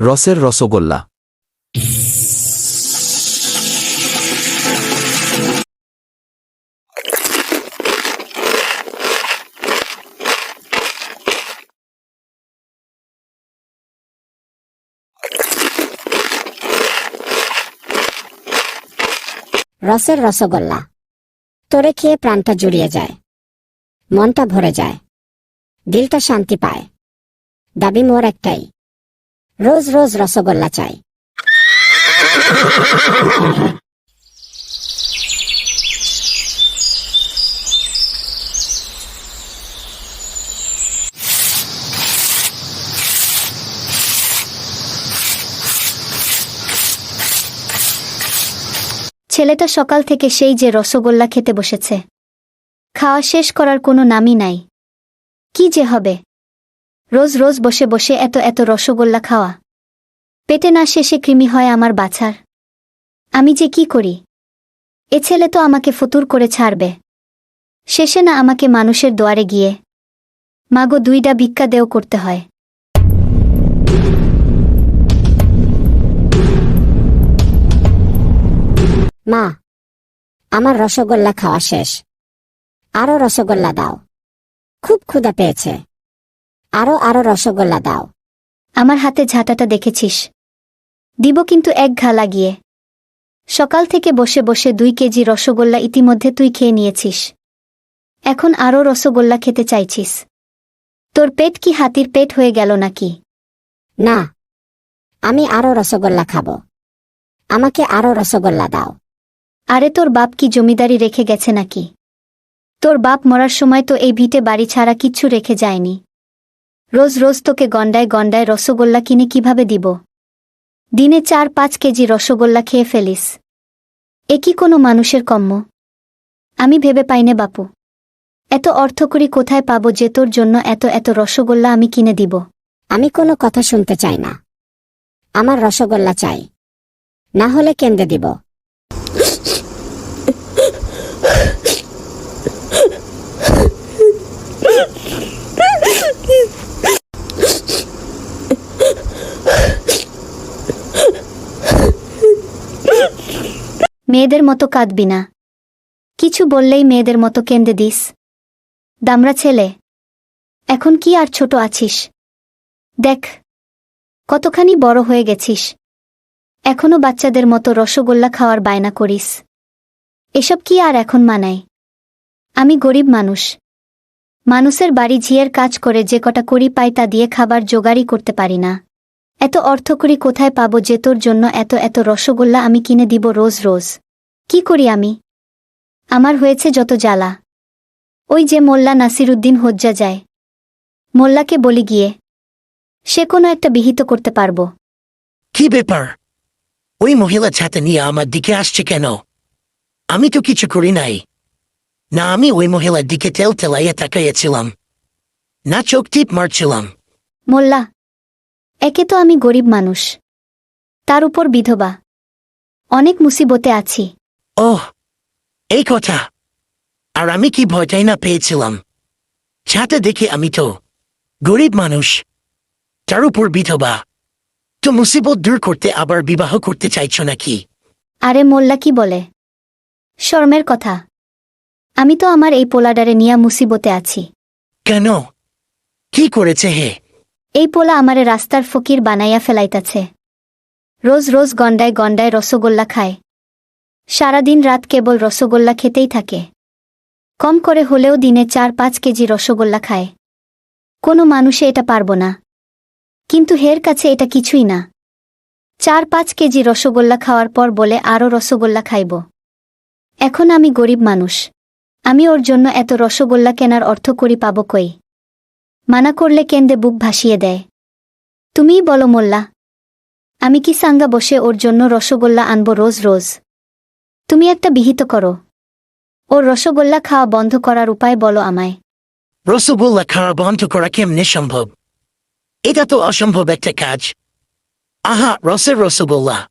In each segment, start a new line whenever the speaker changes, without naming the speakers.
রসের রসগোল্লা।
রসের রসগোল্লা। তোরে খেয়ে প্রাণটা জুড়িয়ে যায়। মনটা ভরে যায়। দিলটা শান্তি পায়। দাবি মোর একটাই। রোজ রোজ রসগোল্লা চাই।
ছেলেটা সকাল থেকে সেই যে রসগোল্লা খেতে বসেছে। খাওয়া শেষ করার কোনো নামই নাই। কি যে হবে? রোজ রোজ বসে বসে এত এত রসগোল্লা খাওয়া। পেটে না শেষে কৃমি হয় আমার বাছার। আমি যে কি করি? এ ছেলে তো আমাকে ফতুর করে ছাড়বে। শেষে না আমাকে মানুষের দোয়ারে গিয়ে মাগো দুইটা ভিক্ষা দেও করতে হয়।
মা, আমার রসগোল্লা খাওয়া শেষ। আরও রসগোল্লা দাও। খুব ক্ষুধা পেয়েছে। আরও আরও রসগোল্লা দাও।
আমার হাতে ঝাঁটাটা দেখেছিস? দিব কিন্তু এক ঘা লাগিয়ে। সকাল থেকে বসে বসে দুই কেজি রসগোল্লা ইতিমধ্যে তুই খেয়ে নিয়েছিস। এখন আরও রসগোল্লা খেতে চাইছিস। তোর পেট কি হাতির পেট হয়ে গেল নাকি?
না আমি আরও রসগোল্লা খাব। আমাকে আরও রসগোল্লা দাও।
আরে তোর বাপ কি জমিদারি রেখে গেছে নাকি? তোর বাপ মরার সময় তো এই ভিটে বাড়ি ছাড়া কিচ্ছু রেখে যায়নি। রোজ রোজ তোকে গন্ডায় গন্ডায় রসগোল্লা কিনে কীভাবে দিব? দিনে চার পাঁচ কেজি রসগোল্লা খেয়ে ফেলিস। এ কি কোনো মানুষের কম্য আমি ভেবে পাইনে বাপু। এত অর্থকরী কোথায় পাবো যে তোর জন্য এত এত রসগোল্লা আমি কিনে দিব?
আমি কোনো কথা শুনতে চাই না। আমার রসগোল্লা চাই। না হলে কেন্দ্রে দিব।
মেয়েদের মতো কাঁদবি না। কিছু বললেই মেয়েদের মতো কেন্দে দিস। দামরা ছেলে, এখন কি আর ছোট আছিস? দেখ, কতখানি বড় হয়ে গেছিস। এখনও বাচ্চাদের মতো রসগোল্লা খাওয়ার বায়না করিস। এসব কি আর এখন মানায়? আমি গরিব মানুষ। মানুষের বাড়ি ঝিয়ের কাজ করে যে কটা করি পাই তা দিয়ে খাবার জোগাড়ই করতে পারি না। এত অর্থ করি কোথায় পাবো যে তোর জন্য এত এত রসগোল্লা আমি কিনে দিব রোজ রোজ? কি করি আমি? আমার হয়েছে যত জ্বালা। ওই যে মোল্লা নাসিরুদ্দিন হজ্জা যায়। মোল্লাকে বলি গিয়ে সে কোনো একটা বিহিত করতে পারব।
কি ব্যাপার? ওই মহিলা ছাতে নিয়ে আমার দিকে আসছে কেন? আমি তো কিছু করি নাই। না আমি ওই মহিলার দিকে তেল তেলাইয়া তাকাইয়াছিলাম। না চোখ টিপ মারছিলাম।
মোল্লা একে তো আমি গরিব মানুষ। তার উপর বিধবা। অনেক মুসিবতে আছি।
ওহ এই কথা। আর আমি কি ভয়টাই না পেয়েছিলাম? ছাতা দেখে আমি তো গরিব মানুষ। তার উপর বিধবা। তো মুসিবত দূর করতে আবার বিবাহ করতে চাইছ নাকি?
আরে মোল্লা কি বলে? শর্মের কথা। আমি তো আমার এই পোলাডারে নিয়া মুসিবতে আছি।
কেন? কি করেছে হে?
এই পোলা আমারে রাস্তার ফকির বানাইয়া ফেলাইতাছে। রোজ রোজ গন্ডায় গন্ডায় রসগোল্লা খায়। সারাদিন রাত কেবল রসগোল্লা খেতেই থাকে। কম করে হলেও দিনে চার পাঁচ কেজি রসগোল্লা খায়। কোনো মানুষে এটা পারব না। কিন্তু হের কাছে এটা কিছুই না। চার পাঁচ কেজি রসগোল্লা খাওয়ার পর বলে আরও রসগোল্লা খাইব। এখন আমি গরিব মানুষ। আমি ওর জন্য এত রসগোল্লা কেনার অর্থ করি পাব কই? মানা করলে কেন্দে বুক ভাসিয়ে দেয়। তুমিই বলো মোল্লা। আমি কি সাঙ্গা বসে ওর জন্য রসগোল্লা আনব রোজ রোজ? তুমি একটা বিহিত করো। ওর রসগোল্লা খাওয়া বন্ধ করার উপায় বলো আমায়।
রসগোল্লা খাওয়া বন্ধ করা কেমনে সম্ভব? এটা তো অসম্ভব একটা কাজ। আহা রসের রসগোল্লা।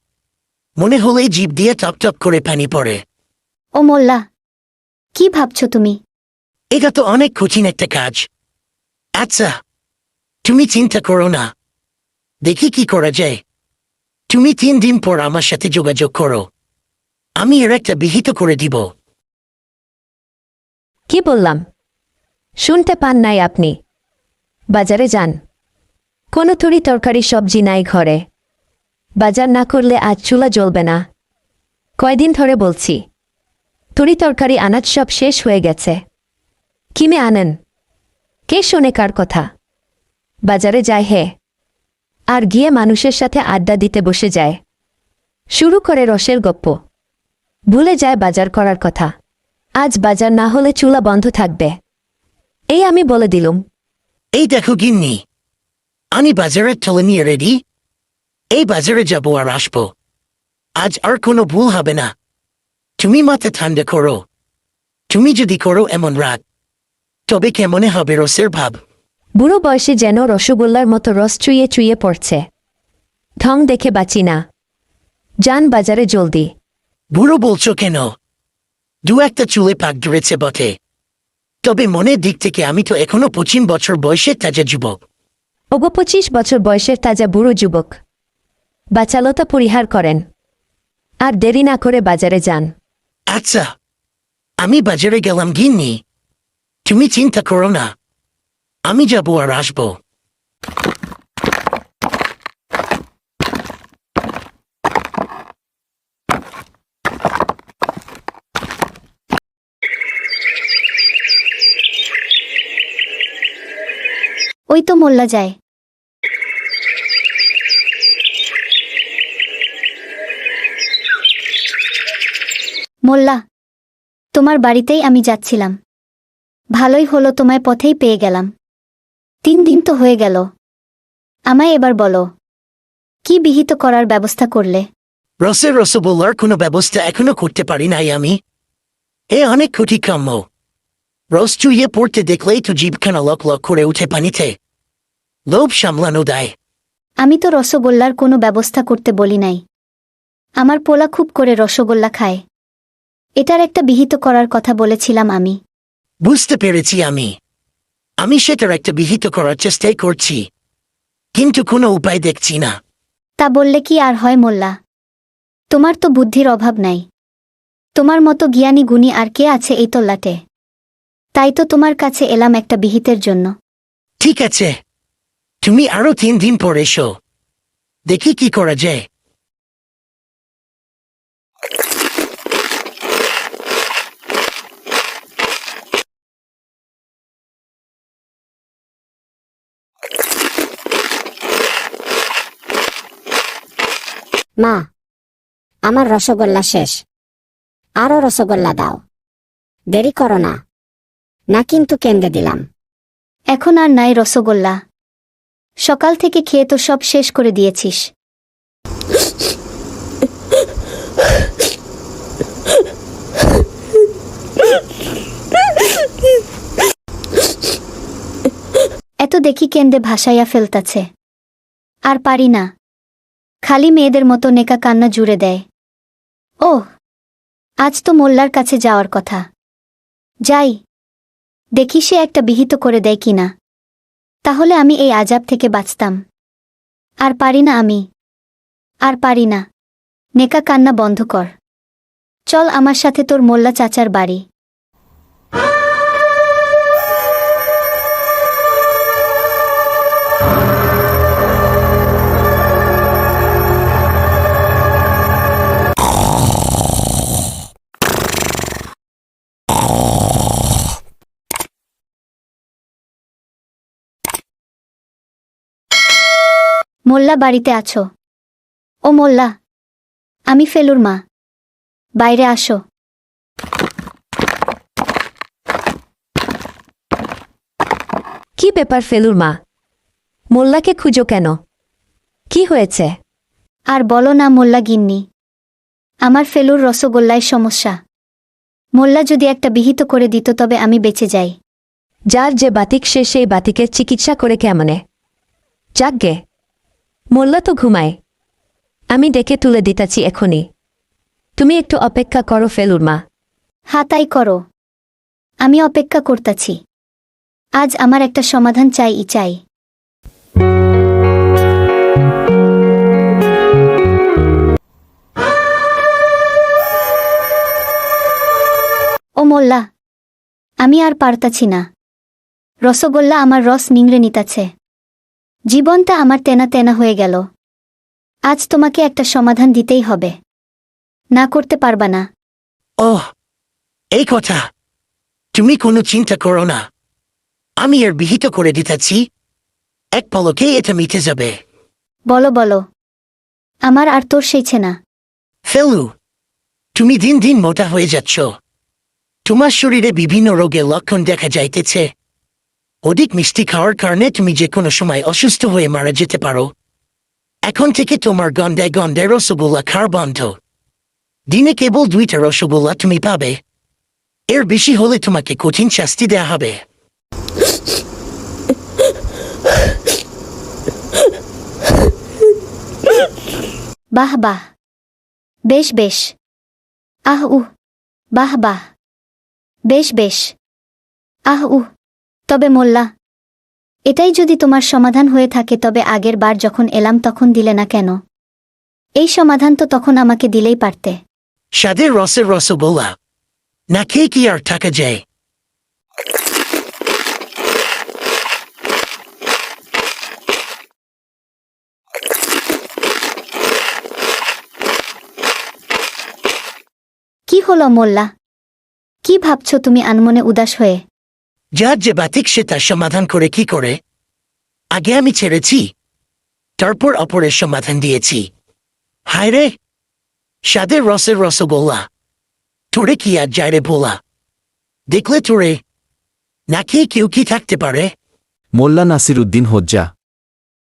মনে হলেই জীব দিয়ে টপ টপ করে পানি পড়ে।
ও মোল্লা। কি ভাবছ তুমি?
এটা তো অনেক কঠিন একটা কাজ। আচ্ছা তুমি চিন্তা করো না দেখি কি করা যায় তুমি তিন দিন পর আমার সাথে যোগাযোগ করো আমি এর একটা বিহিত করে দিব
কি বললাম? শুনতে পান নাই আপনি। বাজারে যান। কোনো তরি তরকারি সবজি নাই ঘরে। বাজার না করলে আজ চুলা জ্বলবে না। কয়দিন ধরে বলছি। তরি তরকারি আনাজ সব শেষ হয়ে গেছে। কিমে আনেন? কে শোনে কার কথা? বাজারে যায় হে। আর গিয়ে মানুষের সাথে আড্ডা দিতে বসে যায়। শুরু করে রসের গপ্প। ভুলে যায় বাজার করার কথা। আজ বাজার না হলে চুলা বন্ধ থাকবে। এই আমি বলে দিলুম।
এই দেখো গিন্নি। আমি বাজারের চলে নিয়ে রেডি। এই বাজারে যাব আর আসব। আজ আর কোনো ভুল হবে না। তুমি মাথা ঠান্ডা করো। তুমি যদি করো এমন রাগ। তবে কেমনে হবে রসের ভাব?
বুড়ো বয়সে যেন রসগোল্লার মতো রস চুইয়ে চুইয়ে পড়ছে। ঢং দেখে বাঁচি না। যান বাজারে জলদি।
বুড়ো বলছো কেন? দু একটা চুলে পাক ধরেছে বটে। তবে মনের দিক থেকে আমি তো এখনও পঁচিশ বছর বয়সের তাজা যুবক।
ওগো পঁচিশ বছর বয়সের তাজা বুড়ো যুবক। বাচালতা পরিহার করেন। আর দেরি না করে বাজারে যান।
আচ্ছা। আমি বাজারে গেলাম গিন্নি। তুমি চিন্তা করো না আমি যাব আর আসব।
ওই তো মোল্লা যায়। মোল্লা, তোমার বাড়িতেই আমি যাচ্ছিলাম। ভালোই হলো তোমায় পথেই পেয়ে গেলাম। তিন দিন তো হয়ে গেল। আমায় এবার বলো কি বিহিত করার ব্যবস্থা করলে?
রসের রসগোল্লার কোনো ব্যবস্থা এখনও করতে পারি নাই আমি। এ অনেক ক্ষতি কাম্য রস চুইয়ে পড়তে দেখলেই তো জীবখানা লক লক করে উঠে পানিতে। লোভ সামলানো দেয়।
আমি তো রসগোল্লার কোনো ব্যবস্থা করতে বলি নাই। আমার পোলা খুব করে রসগোল্লা খায়। এটার একটা বিহিত করার কথা বলেছিলাম আমি।
বুঝতে পেরেছি আমি। আমি সেটার একটা বিহিত করার চেষ্টাই করছি। কিন্তু কোনো উপায় দেখছি না।
তা বললে কি আর হয় মোল্লা? তোমার তো বুদ্ধির অভাব নাই। তোমার মতো জ্ঞানী গুণী আর কে আছে এই তল্লাটে? তাই তো তোমার কাছে এলাম একটা বিহিতের জন্য।
ঠিক আছে। তুমি আরও তিন দিন পর এসো। দেখি কি করা যায়।
মা, আমার রসগোল্লা শেষ। আরও রসগোল্লা দাও। দেরি করো না। না কিন্তু কেন্দ্রে দিলাম।
এখন আর নাই রসগোল্লা। সকাল থেকে খেয়ে তো সব শেষ করে দিয়েছিস। এত দেখি কেন্দ্রে ভাসাইয়া ফেলতাছে। আর পারি না। খালি মেয়েদের মতো নেকা কান্না জুড়ে দেয়। ওহ, আজ তো মোল্লার কাছে যাওয়ার কথা। যাই, দেখি সে একটা বিহিত করে দেয় কিনা তাহলে আমি এই আজাব থেকে বাঁচতাম। আর পারি না আমি। আর পারি না। নেকা কান্না বন্ধ কর। চল আমার সাথে তোর মোল্লা চাচার বাড়ি। মোল্লা বাড়িতে আছো। ও মোল্লা আমি ফেলুর মা। বাইরে আসো।
কি ব্যাপার ফেলুর মা? মোল্লাকে খুঁজো কেন? কি হয়েছে?
আর বলো না মোল্লা গিন্নি আমার ফেলুর রসগোল্লায় সমস্যা। মোল্লা যদি একটা বিহিত করে দিত তবে আমি বেঁচে যাই।
যার যে বাতিক সে সেই বাতিকের চিকিৎসা করে কেমনে যাকগে মোল্লা তো ঘুমায়। আমি ডেকে তুলে দিতাছি এখনি তুমি একটু অপেক্ষা করো ফেলুর মা।
হাতাই করো। আমি অপেক্ষা করতাছি। আজ আমার একটা সমাধান চাই, ই চাই। ও মোল্লা, আমি আর পারতাছি না। রসগোল্লা আমার রস নিংড়ে নিতাছে। জীবনটা আমার তেনা তেনা হয়ে গেল। আজ তোমাকে একটা সমাধান দিতেই হবে। না করতে পারবা না।
ওহ এই কথা। তুমি কোনো চিন্তা করো না। আমি এর বিহিত করে দিতেছি। এক পলকে এটা মিটে যাবে।
বলো বলো। আমার আর তোর সেইছে না।
ফেলু তুমি দিন দিন মোটা হয়ে যাচ্ছ। তোমার শরীরে বিভিন্ন রোগের লক্ষণ দেখা যাইতেছে। অধিক মিষ্টি খাওয়ার কারণে তুমি যে কোনো সময় অসুস্থ হয়ে মারা যেতে পারো। এখন থেকে তোমার গন্ডায় গন্ডায় রসগোল্লা খাওয়ার বন্ধ। দিনে কেবল দুইটা রসগোল্লা তুমি পাবে। এর বেশি হলে তোমাকে কঠিন শাস্তি দেয়া হবে।
বাহ বাহ। বেশ বেশ। আহ, উহ। বাহ বাহ। বেশ বেশ। আহ, উহ। তবে মোল্লা এটাই যদি তোমার সমাধান হয়ে থাকে তবে আগের বার যখন এলাম তখন দিলে না কেন? এই সমাধান তো তখন আমাকে দিলেই পারতে।
স্বাদের রসের রসগোল্লা না খেয়ে কি আর থাকা যায়?
কি হলো মোল্লা? কি ভাবছ তুমি আনমনে উদাস হয়ে?
যার যে বাতিক তার সমাধান করে কি করে? আগে আমি ছেড়েছি, তারপর অপরের সমাধান দিয়েছি। হায় রে! সাদের রসের রসগোল্লা তোরে কি আর যায় রে ভোলা? দেখলে তোরে নাকি কেউ কি থাকতে পারে?
মোল্লা নাসির উদ্দিন হজ্জা